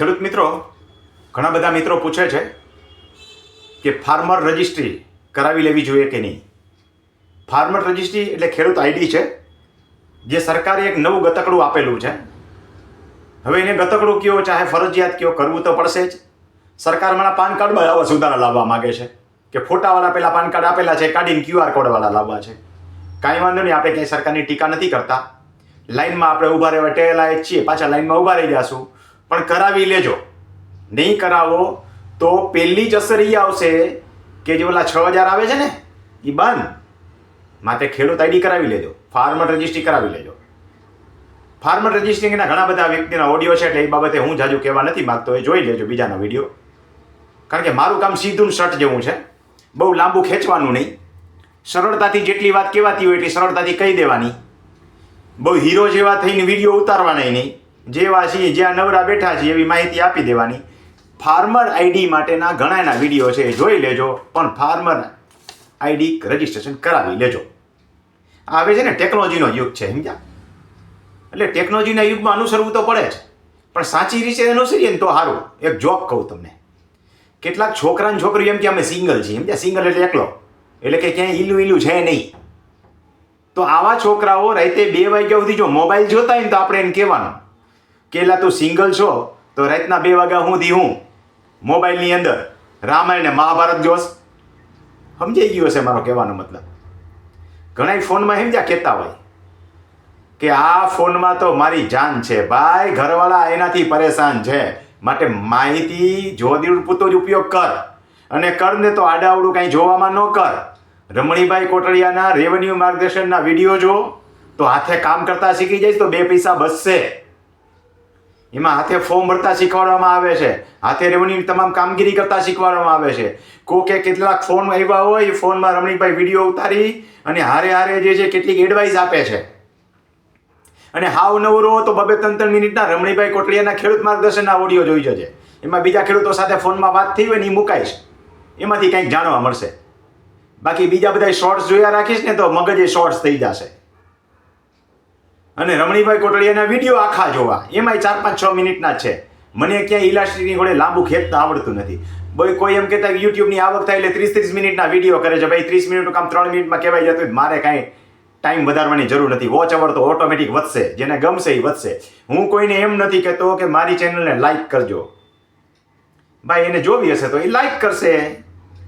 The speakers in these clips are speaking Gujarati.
ખેડૂત મિત્રો, ઘણા બધા મિત્રો પૂછે છે કે ફાર્મર રજિસ્ટ્રી કરાવી લેવી જોઈએ કે નહીં? ફાર્મર રજિસ્ટ્રી એટલે ખેડૂત આઈડી છે, જે સરકારે એક નવું ગતકડું આપેલું છે. હવે એને ગતકડું કયો, ચાહે ફરજિયાત કયો, કરવું તો પડશે જ. સરકાર મારા પાન કાર્ડમાં આવા સુધારા લાવવા માગે છે કે ફોટાવાળા પેલા પાન કાર્ડ આપેલા છે, કાઢીને ક્યુઆર કોડવાળા લાવવા છે. કાંઈ વાંધો નહીં, આપણે ક્યાંય સરકારની ટીકા નથી કરતા. લાઈનમાં આપણે ઊભા રહેવા ટેલાય છીએ, પાછા લાઈનમાં ઊભા રહી જશું. પણ કરાવી લેજો. નહીં કરાવો તો પહેલી જ અસર એ આવશે કે જે ઓલા છ હજાર આવે છે ને એ બંધ. માટે ખેડૂત આઈડી કરાવી લેજો. ફાર્મર રજિસ્ટ્રી કરાવી લેજો. ફાર્મર રજિસ્ટ્રીના ઘણા બધા વ્યક્તિના ઓડિયો છે એટલે એ બાબતે હું જાજુ કહેવા નથી માગતો. એ જોઈ લેજો બીજાના વીડિયો. કારણ કે મારું કામ સીધું શર્ટ જેવું છે. બહુ લાંબુ ખેંચવાનું નહીં. સરળતાથી જેટલી વાત કહેવાતી હોય એટલી સરળતાથી કહી દેવાની. બહુ હીરો જેવા થઈને વીડિયો ઉતારવાના નહીં. જેવા છીએ, જ્યાં નવરા બેઠા છીએ એવી માહિતી આપી દેવાની. ફાર્મર આઈડી માટેના ઘણા એના વીડિયો છે એ જોઈ લેજો, પણ ફાર્મર આઈડી રજિસ્ટ્રેશન કરાવી લેજો. આવે છે ને, ટેકનોલોજીનો યુગ છે, સમજ્યા? એટલે ટેકનોલોજીના યુગમાં અનુસરવું તો પડે જ. પણ સાચી રીતે અનુસરીએ ને તો સારું. એક જોક કહું તમને. કેટલાક છોકરા ને છોકરીઓ એમ કે અમે સિંગલ છીએ, સમજ્યા? સિંગલ એટલે એકલો. એટલે કે ક્યાંય ઈલું ઈલું છે નહીં. તો આવા છોકરાઓ રાતે બે વાગ્યા સુધી જો મોબાઈલ જોતા હોય ને તો આપણે એને કહેવાનું. કે એલા તું સિંગલ છો, તો રાતના બે વાગ્યા સુધી હું. મોબાઈલની અંદર રામાયણ ને મહાભારત જોશ. સમજાઈ ગયો હશે મારો કહેવાનો મતલબ. ઘણા ફોનમાં સમજ્યા કહેતા હોય કે આ ફોનમાં તો મારી જાન છે. ભાઈ, ઘરવાળા એનાથી પરેશાન છે. માટે માહિતી જોદી પૂરતો જ ઉપયોગ કર. અને કર ને તો આડાવડું કાંઈ જોવામાં ન કર. રમણીભાઈ કોટડિયાના રેવન્યુ માર્ગદર્શનના વીડિયો જો, તો હાથે કામ કરતા શીખી જઈશ તો બે પૈસા બચશે. એમાં હાથે ફોર્મ ભરતા શીખવાડવામાં આવે છે. હાથે રેવન્યુની તમામ કામગીરી કરતા શીખવાડવામાં આવે છે. કોકે કેટલાક ફોન આવ્યા હોય, એ ફોનમાં રમણીભાઈ વીડિયો ઉતારી અને હારે હારે જે છે કેટલીક એડવાઇસ આપે છે. અને હાવ નવરો તો બબે ત્રણ ત્રણ મિનિટના રમણીભાઈ કોટડિયાના ખેડૂત માર્ગદર્શનના ઓડિયો જોઈ જજે. એમાં બીજા ખેડૂતો સાથે ફોનમાં વાત થઈ હોય ને એ મુકાઈશ એમાંથી કંઈક જાણવા મળશે. બાકી બીજા બધા શોર્ટ્સ જોયા રાખીશ ને તો એ શોર્ટ્સ થઈ જશે. અને રમણીભાઈ કોટડિયાના વીડિયો આખા જોવા. એમાંય ચાર પાંચ છ મિનિટના છે. મને ક્યાંય ઇલાસ્ટિકની ઘોડે લાંબુ ખેંચતા આવડતું નથી. ભાઈ કોઈ એમ કહેતા કે યુટ્યુબની આવક થાય એટલે ત્રીસ ત્રીસ મિનિટના વીડિયો કરે છે. ભાઈ, ત્રીસ મિનિટનું કામ ત્રણ મિનિટમાં કહેવાય જતું મારે કાંઈ ટાઈમ વધારવાની જરૂર નથી. વોચ અવર તો ઓટોમેટિક વધશે. જેને ગમશે એ વધશે. હું કોઈને એમ નથી કહેતો કે મારી ચેનલને લાઈક કરજો. ભાઈ, એને જોવી હશે તો એ લાઈક કરશે.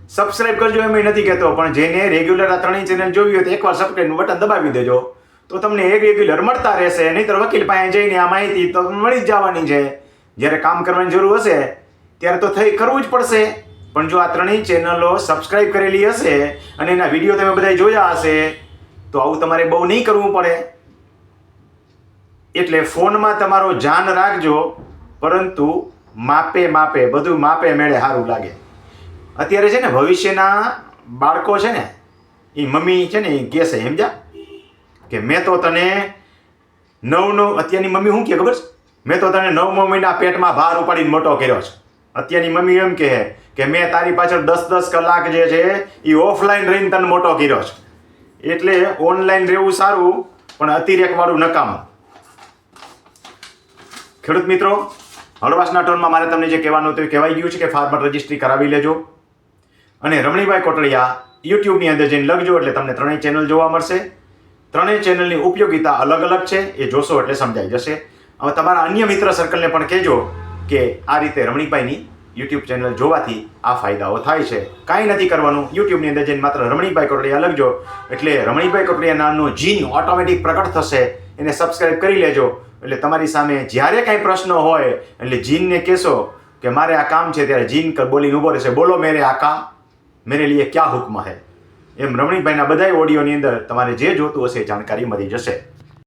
સબસ્ક્રાઈબ કરજો એમ નથી કહેતો. પણ જેને રેગ્યુલર આ ત્રણેય ચેનલ જોવી હોય તો એકવાર સબસ્ક્રાઈબનું બટન દબાવી દેજો. તો તમને એક રેગ્યુલર મળતા રહેશે, નહીંતર વકીલ પાસે જઈને આ માહિતી તો મળી જ જવાની છે. જ્યારે કામ કરવાની જરૂર હશે, ત્યારે તો થઈ કરવું જ પડશે. પણ જો આ ત્રણેય ચેનલો સબસ્ક્રાઇબ કરેલી હશે અને એના વીડિયો તમે બધા જોયા હશે, તો આવું તમારે બહુ નહીં કરવું પડે. એટલે ફોનમાં તમારો ધ્યાન રાખજો, પરંતુ માપે માપે, બધું માપે મેળે સારું લાગે. અત્યારે છે ને ભવિષ્યના બાળકો છે ને એ મમ્મી છે ને એ કહેશે, સમજ્યા? કે મેં તો તને નવ નવ અત્યારની મમ્મી શું કહે ખબર છે? મેં તો તને નવમો મહિના પેટમાં ભાર ઉપાડીને મોટો કર્યો છે. અત્યારની મમ્મી એમ કહે કે મેં તારી પાછળ દસ દસ કલાક જે છે એ ઓફલાઈન રહીને તને મોટો કર્યો છે. એટલે ઓનલાઈન રહેવું સારું, પણ અતિરેકવાળું નકામું. ખેડૂત મિત્રો, હળવાશના ટોનમાં મારે તમને જે કહેવાનું હતું એ કહેવાઈ ગયું છે કે ફાર્મર રજિસ્ટ્રી કરાવી લેજો. અને રમણીભાઈ કોટડિયા યુટ્યુબની અંદર જઈને લખજો એટલે તમને ત્રણેય ચેનલ જોવા મળશે. ત્રણેય ચેનલની ઉપયોગિતા અલગ અલગ છે, એ જોશો એટલે સમજાઈ જશે. હવે તમારા અન્ય મિત્ર સર્કલને પણ કહેજો કે આ રીતે રમણીભાઈની યુટ્યુબ ચેનલ જોવાથી આ ફાયદાઓ થાય છે. કાંઈ નથી કરવાનું યુટ્યુબની અંદર જઈને માત્ર રમણીકભાઈ કોટડિયા લખજો. એટલે રમણીભાઈ કોટડિયા નામનો જીન ઓટોમેટિક પ્રકટ થશે, એને સબસ્ક્રાઈબ કરી લેજો. એટલે તમારી સામે જ્યારે કાંઈ પ્રશ્ન હોય, એટલે જીનને કહેશો કે મારે આ કામ છે, ત્યારે જીન બોલીને ઊભો રહેશે. બોલો, મેરે આકા મેરે લીએ ક્યાં હુકમ હે? એમ રમણીભાઈના બધાય ઓડિયોની અંદર તમારે જે જોતું હશે જાણકારી મળી જશે.